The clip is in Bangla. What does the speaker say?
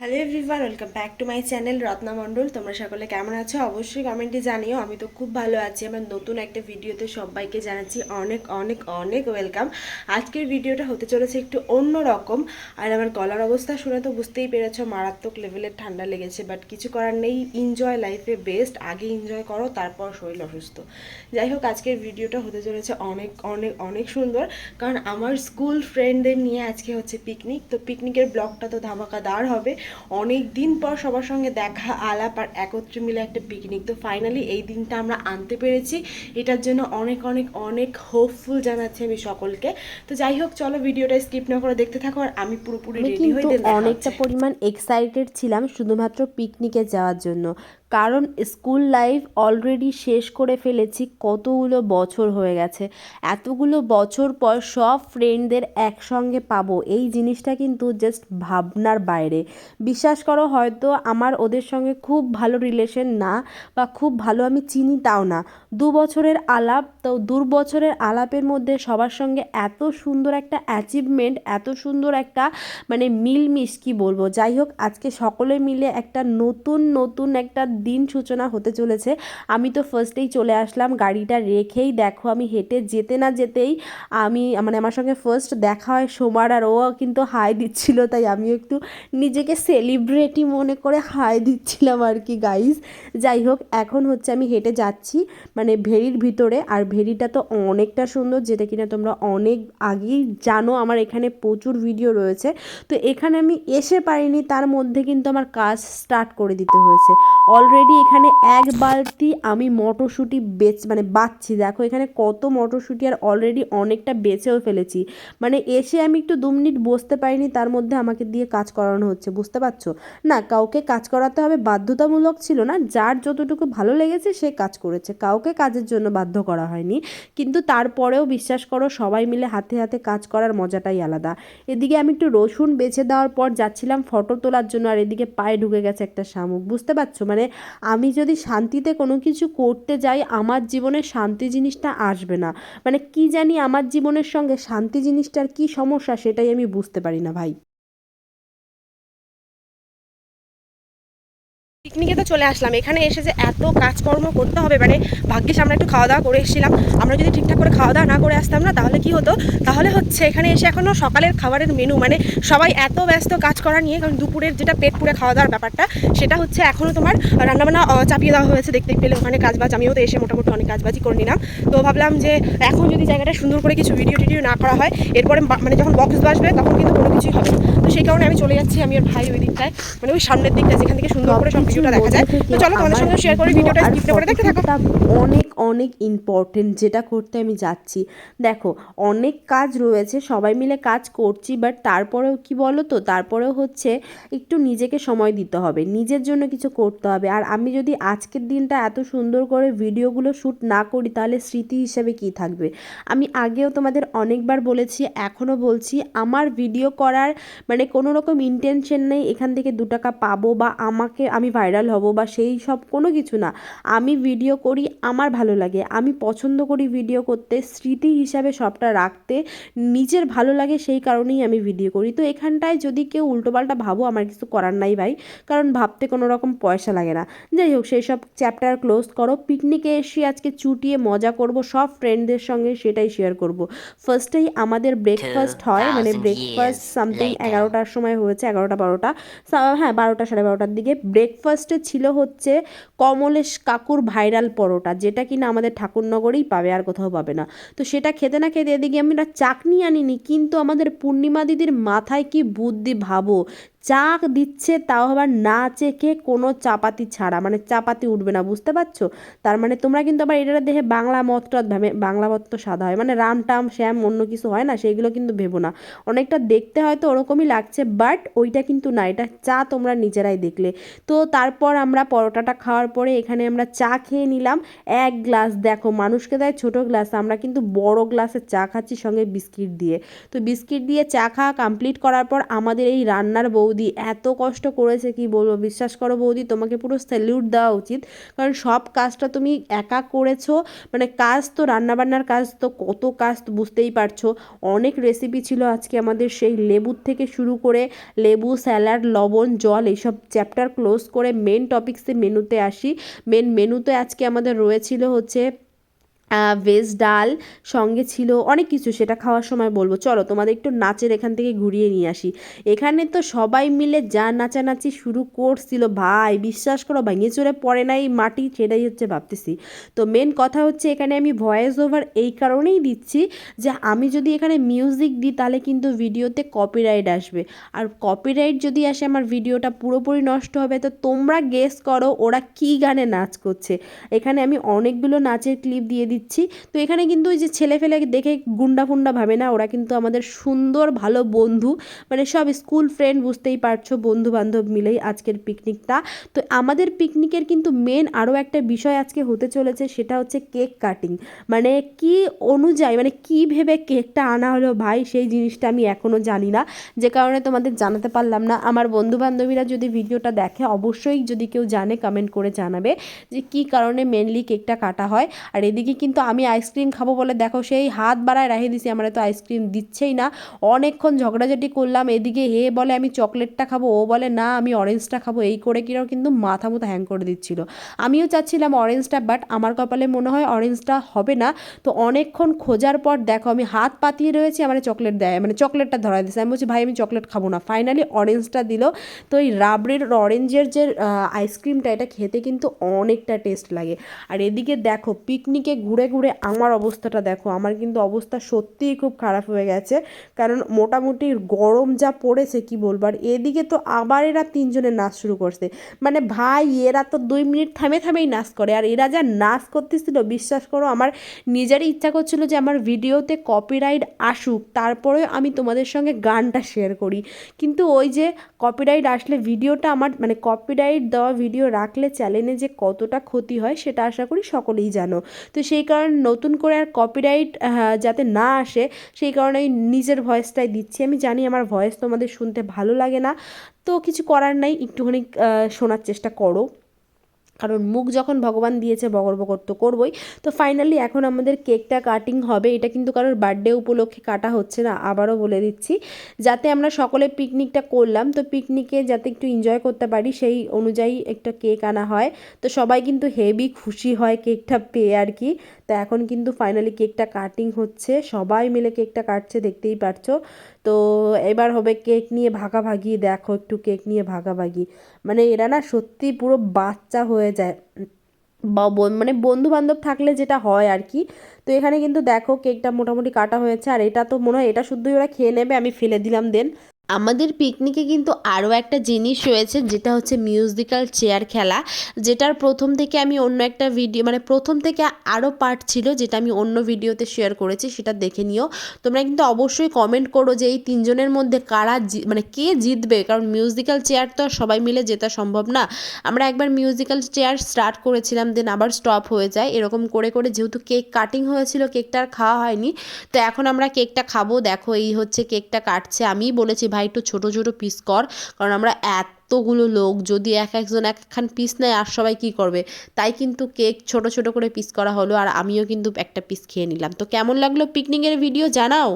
Hello everyone welcome back to my channel Ratna Mondal তোমরা সকলে কেমন আছো? অবশ্যই কমেন্টে জানিও। আমি তো খুব ভালো আছি। আমার নতুন একটা ভিডিওতে সবাইকে জানাচ্ছি অনেক অনেক অনেক ওয়েলকাম আজকের ভিডিওটা হতে চলেছে একটু অন্য রকম আর আমার গলার অবস্থা শুনে তো বুঝতেই পেরেছ, মারাত্মক লেভেলের ঠান্ডা লেগেছে। বাট কিছু করার নেই এনজয় লাইফে বেস্ট আগে এনজয় করো, তারপর শরীর অসুস্থ। যাই হোক, আজকের ভিডিওটা হতে চলেছে অনেক অনেক অনেক সুন্দর। কারণ আমার স্কুল ফ্রেন্ডদের নিয়ে আজকে হচ্ছে পিকনিক তো পিকনিকের ব্লগটা তো ধামাকাদার হবে। অনেক দিন পর সবার সঙ্গে দেখা আলাপ আর একত্রে মিলে একটা পিকনিক তো ফাইনালি এই দিনটা আমরা আনতে পেরেছি। এটার জন্য অনেক অনেক অনেক হোপফুল জানাচ্ছি আমি সকলকে। তো যাই হোক চলো ভিডিওটা স্কিপ না করে দেখতে থাকো আর আমি পুরোপুরি রেডি হয়ে অনেকটা পরিমাণ এক্সাইটেড ছিলাম শুধুমাত্র পিকনিকে যাওয়ার জন্য। কারণ স্কুল লাইফ অলরেডি শেষ করে ফেলেছি, কতগুলো বছর হয়ে গেছে। এতগুলো বছর পর সব ফ্রেন্ডদের একসঙ্গে পাবো, এই জিনিসটা কিন্তু জাস্ট ভাবনার বাইরে। বিশ্বাস করো, হয়তো আমার ওদের সঙ্গে খুব ভালো রিলেশন না বা খুব ভালো আমি চিনি তাও না। দু বছরের আলাপ, তো দু বছরের আলাপের মধ্যে সবার সঙ্গে এত সুন্দর একটা অ্যাচিভমেন্ট এত সুন্দর একটা মানে মিলমিশ, কি বলব? যাই হোক, আজকে সকলে মিলে একটা নতুন নতুন একটা দিন সূচনা হতে চলেছে। আমি তো ফার্স্টেই চলে আসলাম, গাড়িটা রেখেই দেখো আমি হেঁটে যেতে না যেতেই আমি মানে আমার সঙ্গে ফার্স্ট দেখা হয় সোমার আর ও কিন্তু হাই দিচ্ছিল, তাই আমি একটু নিজেকে সেলিব্রিটি মনে করে হাই দিচ্ছিলাম আর কি গাইজ যাই হোক, এখন হচ্ছে আমি হেঁটে যাচ্ছি মানে ভেরির ভিতরে, আর ভেরিটা তো অনেকটা সুন্দর, যেটা কিনা তোমরা অনেক আগেই জানো, আমার এখানে প্রচুর ভিডিও রয়েছে। তো এখানে আমি এসে পারিনি, তার মধ্যে কিন্তু আমার কাজ স্টার্ট করে দিতে হয়েছে। অলরেডি এখানে এক বালতি আমি মটরশুঁটি বেচ মানে বাচ্ছি। দেখো, এখানে কত মটরশুঁটি আর অলরেডি অনেকটা বেচেও ফেলেছি। মানে এসে আমি একটু দু মিনিট বসতে পারিনি, তার মধ্যে আমাকে দিয়ে কাজ করানো হচ্ছে, বুঝতে পারছ? না, কাউকে কাজ করাতে হবে, বাধ্যতামূলক ছিল না, যার যতটুকু ভালো লেগেছে সে কাজ করেছে। কাউকে কাজের জন্য বাধ্য করা হয়নি, কিন্তু তারপরেও বিশ্বাস করো, সবাই মিলে হাতে হাতে কাজ করার মজাটাই আলাদা। এদিকে আমি একটু রসুন বেছে দেওয়ার পর যাচ্ছিলাম ফটো তোলার জন্য, আর এদিকে পায়ে ঢুকে গেছে একটা শামুক, বুঝতে পারছ? মানে আমি যদি শান্তিতে কোনো কিছু করতে যাই, আমার জীবনে শান্তি জিনিসটা আসবে না। মানে কি জানি আমার জীবনের সঙ্গে শান্তি জিনিসটার কি সমস্যা, সেটাই আমি বুঝতে পারি না ভাই। পিকনিকে তো চলে আসলাম। এখানে এসে যে এত কাজকর্ম করতে হবে মানে ভাগ্যিস আমরা একটু খাওয়া দাওয়া করে এসেছিলাম। আমরা যদি ঠিকঠাক করে খাওয়া দাওয়া না করে আসতাম না তাহলে কি হতো? তাহলে হচ্ছে এখানে এসে এখনও সকালের খাবারের মেনু মানে সবাই এত ব্যস্ত কাজ করা নিয়ে কারণ দুপুরের যেটা পেট পুরে খাওয়া দাওয়ার ব্যাপারটা সেটা হচ্ছে এখনও তোমার রান্নাবান্না চাপিয়ে দেওয়া হয়েছে। দেখতে পেলে ওখানে কাজবাজ আমিও তো এসে মোটামুটি অনেক কাজবাজই করে নিলাম। তো ভাবলাম যে এখন যদি জায়গাটা সুন্দর করে কিছু ভিডিও টিডিও না করা হয় এরপরে মানে যখন বক্স বাজবে তখন কিন্তু কোনো কিছুই হবে তো সেই কারণে আমি চলে যাচ্ছি আমি আর ভাই ওই দিকটায় মানে ওই সামনের দিকটা যেখান থেকে সুন্দর করে সব ভিডিওটা দেখা যায়। তো চলো তোমাদের সঙ্গে শেয়ার করে ভিডিওটা স্কিপ করে দেখতে থাকো। ফটোটা অনেক অনেক ইম্পর্টেন্ট যেটা করতে আমি যাচ্ছি। দেখো অনেক কাজ রয়েছে সবাই মিলে কাজ করছি বাট তারপরেও কি বলো তো তারপরেও হচ্ছে একটু নিজেকে সময় দিতে হবে নিজের জন্য কিছু করতে হবে। আর আমি যদি আজকের দিনটা এত সুন্দর করে ভিডিওগুলো শ্যুট না করি তাহলে স্মৃতি হিসেবে কি থাকবে? আমি আগেও তোমাদের অনেকবার বলেছি এখনও বলছি আমার ভিডিও করার মানে কোনো রকম ইন্টেনশন নেই এখান থেকে দু টাকা পাবো বা আমাকে আমি ভাইরাল হব বা সেই সব কোনো কিছু না। আমি ভিডিও করি আমার ভালো লাগে। আমি পছন্দ করি ভিডিও করতে স্মৃতি হিসাবে সবটা রাখতে নিজের ভালো লাগে সেই কারণেই আমি ভিডিও করি। তো এখানটায় যদি কেউ উল্টোপাল্টা ভাবো আমার কিছু করার নাই ভাই। কারণ ভাবতে কোনো রকম পয়সা লাগে না। যাই হোক সেই সব চ্যাপ্টার ক্লোজ করো। পিকনিকে এসে আজকে চুটিয়ে মজা করব সব ফ্রেন্ডদের সঙ্গে সেটাই শেয়ার করব। ফার্স্টেই আমাদের ব্রেকফাস্ট হয় মানে ব্রেকফাস্ট সামথিং এগারোটার সময় হয়েছে এগারোটা বারোটা। হ্যাঁ বারোটা সাড়ে বারোটার দিকে। ব্রেকফাস্টে ছিল হচ্ছে কমলেশ কাকুর ভাইরাল পরোটা, যেটা কিনা আমাদের ঠাকুরনগরেই পাবে, আর কোথাও পাবে না। তো সেটা খেতে না খেতে এদিকে আমরা চাটনি আনিনি, কিন্তু আমাদের পূর্ণিমা দিদির মাথায় কি বুদ্ধি ভাবো চা দিচ্ছে তাও আবার না চেখে কোনো চাপাতি ছাড়া মানে চাপাতি উঠবে না, বুঝতে পারছ? তার মানে তোমরা কিন্তু আবার এটা দেখে বাংলা মত টত ভাবে, বাংলা মত তো সাদা হয় মানে রাম টাম শ্যাম অন্য কিছু হয় না, সেইগুলো কিন্তু ভেবো না। অনেকটা দেখতে হয়তো ওরকমই লাগছে, বাট ওইটা কিন্তু না, এটা চা তোমরা নিজেরাই দেখলে। তো তারপর আমরা পরোটাটা খাওয়ার পরে এখানে আমরা চা খেয়ে নিলাম। এক গ্লাস, দেখো, মানুষকে দেয় ছোট গ্লাস, আমরা কিন্তু বড় গ্লাসে চা খাচ্ছি সঙ্গে বিস্কিট দিয়ে। তো বিস্কিট দিয়ে চা খাওয়া কমপ্লিট করার পর আমাদের এই রান্নার বৌদি বৌদি এত কষ্ট করেছে, কি বলব? বিশ্বাস করো বৌদি, তোমাকে পুরো স্যালিউট দেওয়া উচিত। কারণ সব কাজটা তুমি একা করেছ মানে কাজ তো, রান্নাবান্নার কাজ তো, কত কাজ বুঝতেই পারছ। অনেক রেসিপি ছিল আজকে আমাদের সেই লেবুর থেকে শুরু করে লেবু স্যালাড লবণ, জল, এইসব চ্যাপ্টার ক্লোজ করে মেন টপিক্সে মেনুতে আসি। মেন মেনুতে আজকে আমাদের রয়েছিল হচ্ছে ভেজ ডাল সঙ্গে ছিল অনেক কিছু, সেটা খাওয়ার সময় বলব। চলো তোমাদের একটু নাচের এখান থেকে ঘুরিয়ে নিয়ে আসি। এখানে তো সবাই মিলে যা নাচানাচি শুরু করছিল, ভাই বিশ্বাস করো ভেঙে চড়ে পড়ে নাই মাটি, সেটাই হচ্ছে ভাবতেছি। তো মেন কথা হচ্ছে এখানে আমি ভয়েস ওভার এই কারণেই দিচ্ছি যে আমি যদি এখানে মিউজিক দিই, তাহলে কিন্তু ভিডিওতে কপিরাইট আসবে। আর কপিরাইট যদি আসে, আমার ভিডিওটা পুরোপুরি নষ্ট হবে, তো তোমরা গেস করো ওরা কী গানে নাচ করছে। এখানে আমি অনেকগুলো নাচের ক্লিপ দিয়ে দিচ্ছি। তো এখানে কিন্তু ওই যে ছেলে ফেলে দেখে গুন্ডা ফুন্ডা ভাবে না, ওরা কিন্তু আমাদের সুন্দর, ভালো বন্ধু। মানে সব স্কুল ফ্রেন্ড বুঝতেই পারছ বন্ধু বান্ধব মিলেই আজকের পিকনিকটা। তো আমাদের পিকনিকের কিন্তু মেন আরও একটা বিষয় আজকে হতে চলেছে, সেটা হচ্ছে কেক কাটিং। মানে কি অনুযায়ী মানে কি ভেবে কেকটা আনা হলো ভাই, সেই জিনিসটা আমি এখনও জানি না। যে কারণে তোমাদের জানাতে পারলাম না। আমার বন্ধু বান্ধবীরা যদি ভিডিওটা দেখে, অবশ্যই যদি কেউ জানে কমেন্ট করে জানাবে যে কি কারণে মেনলি কেকটা কাটা হয়। আর এদিকে কিন্তু আমি আইসক্রিম খাব বলে দেখো সেই হাত বাড়ায় রেখে দিছি, আমার তো আইসক্রিম দিচ্ছেই না। অনেকক্ষণ ঝগড়াঝাটি করলাম, এদিকে হে বলে আমি চকলেটটা খাব, ও বলে না, আমি অরেঞ্জটা খাব। এই করে কিনাও কিন্তু মাথা মতো হ্যাং করে দিচ্ছিল। আমিও চাচ্ছিলাম অরেঞ্জটা বাট আমার কপালে মনে হয় অরেঞ্জটা হবে না। তো অনেকক্ষণ খোঁজার পর দেখো আমি হাত পাতিয়ে রয়েছি, আমার চকলেট দেয় মানে চকলেটটা ধরাই দিচ্ছে আমি বলছি, ভাই, আমি চকলেট খাব না। ফাইনালি অরেঞ্জটা দিল। তো এই রাবড়ের অরেঞ্জের যে আইসক্রিমটা এটা খেতে কিন্তু অনেকটা টেস্ট লাগে। আর এদিকে দেখো পিকনিকে ঘুরে ঘুরে ঘুরে আমার অবস্থাটা দেখো, আমার কিন্তু অবস্থা সত্যিই খুব খারাপ হয়ে গেছে। কারণ মোটামুটি গরম যা পড়েছে, কি বলব? আর এদিকে তো আবার এরা তিনজনে নাচ শুরু করছে। মানে ভাই, এরা তো দুই মিনিট থামে থামেই নাচ করে। আর এরা যা নাচ করতেছিল, বিশ্বাস করো, আমার নিজেরই ইচ্ছা করছিল যে আমার ভিডিওতে কপিরাইট আসুক তারপরে আমি তোমাদের সঙ্গে গানটা শেয়ার করি। কিন্তু ওই যে কপিরাইট আসলে ভিডিওটা আমার মানে কপিরাইট দেওয়া ভিডিও রাখলে চ্যানেলে যে কতটা ক্ষতি হয়, সেটা আশা করি সকলেই জানো। তো সেই কারণে নতুন করে আর কপিরাইট যাতে না আসে, সেই কারণে আমি নিজের ভয়েসটাই দিচ্ছি। আমি জানি আমার ভয়েস তোমাদের শুনতে ভালো লাগে না, তো কিছু করার নাই, একটুখানি শোনার চেষ্টা করো। কারণ মুখ যখন ভগবান দিয়েছে বগর বগর তো করবই। তো ফাইনালি এখন আমাদের কেকটা কাটিং হবে। এটা কিন্তু কারোর বার্থডে উপলক্ষে কাটা হচ্ছে না, আবারও বলে দিচ্ছি। যাতে আমরা সকলে পিকনিকটা করলাম, তো পিকনিকে যাতে একটু এনজয় করতে পারি, সেই অনুযায়ী একটা কেক আনা হয়। তো সবাই কিন্তু হেভি খুশি হয় কেকটা পেয়ে আর কি। তো এখন কিন্তু ফাইনালি কেকটা কাটিং হচ্ছে। সবাই মিলে কেকটা কাটছে, দেখতেই পারছ। তো এবার হবে কেক নিয়ে ভাগাভাগি। দেখো একটু কেক নিয়ে ভাগাভাগি। মানে এরা না সত্যি পুরো বাচ্চা হয়ে যায়। মানে বন্ধু বান্ধব থাকলে যেটা হয় আর কি। তো এখানে কিন্তু দেখো কেকটা মোটামুটি কাটা হয়েছে। আর এটা তো মনে হয় এটা শুদ্ধই ওরা খেয়ে নেবে, আমি ফেলে দিলাম দেন আমাদের পিকনিকে কিন্তু আরও একটা জিনিস রয়েছে, যেটা হচ্ছে মিউজিক্যাল চেয়ার খেলা, যেটার প্রথম থেকে আমি অন্য একটা ভিডিও মানে প্রথম থেকে আরও পার্ট ছিল যেটা আমি অন্য ভিডিওতে শেয়ার করেছি, সেটা দেখে নিও। তোমরা কিন্তু অবশ্যই কমেন্ট করো যে এই তিনজনের মধ্যে কারা মানে কে জিতবে, কারণ মিউজিক্যাল চেয়ার তো আর সবাই মিলে জেতা সম্ভব না। আমরা একবার মিউজিক্যাল চেয়ার স্টার্ট করেছিলাম দেন আবার স্টপ হয়ে যায়, এরকম করে করে যেহেতু কেক কাটিং হয়েছিল কেকটা আর খাওয়া হয়নি, তো এখন আমরা কেকটা খাব, দেখো এই হচ্ছে কেকটা কাটছে, আমিই বলেছি ভাই, একটু ছোটো ছোটো পিস কর। কারণ আমরা এতগুলো লোক, যদি এক একজন এক একখান পিস নেয়, আর সবাই কী করবে? তাই কিন্তু কেক ছোট ছোট করে পিস করা হলো, আর আমিও কিন্তু একটা পিস খেয়ে নিলাম। তো কেমন লাগল পিকনিকের ভিডিও জানাও?